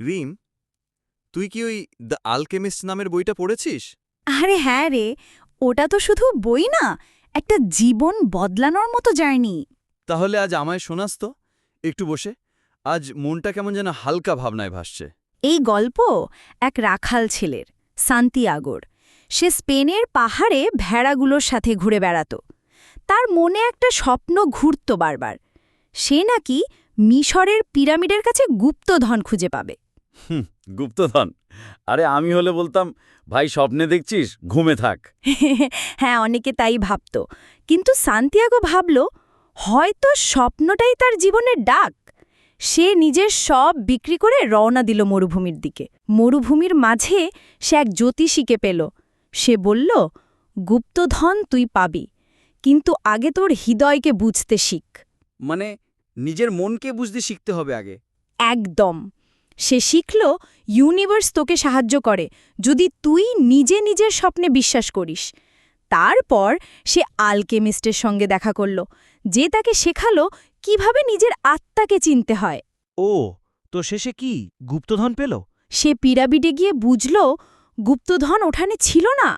রিম তুই কি ওই দ্য আলকেমিস্ট নামের বইটা পড়েছিস? আরে হ্যাঁ রে ওটা তো শুধু বই না একটা জীবন বদলানোর মতো জার্নি। তাহলে আজ আমায় শোনাস তো একটু বসে। আজ মনটা কেমন যেন হালকা ভাবনায় ভাসছে। এই গল্প এক রাখাল ছেলের সান্তিয়াগোর। সে স্পেনের পাহাড়ে ভেড়াগুলোর সাথে ঘুরে বেড়াত। তার মনে একটা স্বপ্ন ঘুরত বারবার। সে নাকি মিশরের পিরামিডের কাছে গুপ্তধন খুঁজে পাবে। হুম গুপ্তধন। আরে আমি হলে বলতাম ভাই স্বপ্নে দেখছিস? ঘুমে থাক। হ্যাঁ অনেকে তাই ভাবত। কিন্তু সান্তিয়াগো ভাবল হয়তো স্বপ্নটাই তার জীবনের ডাক। সে নিজের সব বিক্রি করে রওনা দিল মরুভূমির দিকে। মরুভূমির মাঝে সে এক জ্যোতিষীকে পেল। সে বলল গুপ্তধন তুই পাবি কিন্তু আগে তোর হৃদয়কে বুঝতে শিখ। মানে নিজের মনকে বুঝতে শিখতে হবে আগে? একদম। সে শিখল ইউনিভার্স তোকে সাহায্য করে যদি তুই নিজে নিজের স্বপ্নে বিশ্বাস করিস। তারপর সে আলকেমিস্টের সঙ্গে দেখা করল যে তাকে শেখালো কীভাবে নিজের আত্মাকে চিনতে হয়। ও তো শেষে কি গুপ্তধন পেল? সে পিরামিডে গিয়ে বুঝল গুপ্তধন ওঠানে ছিল না।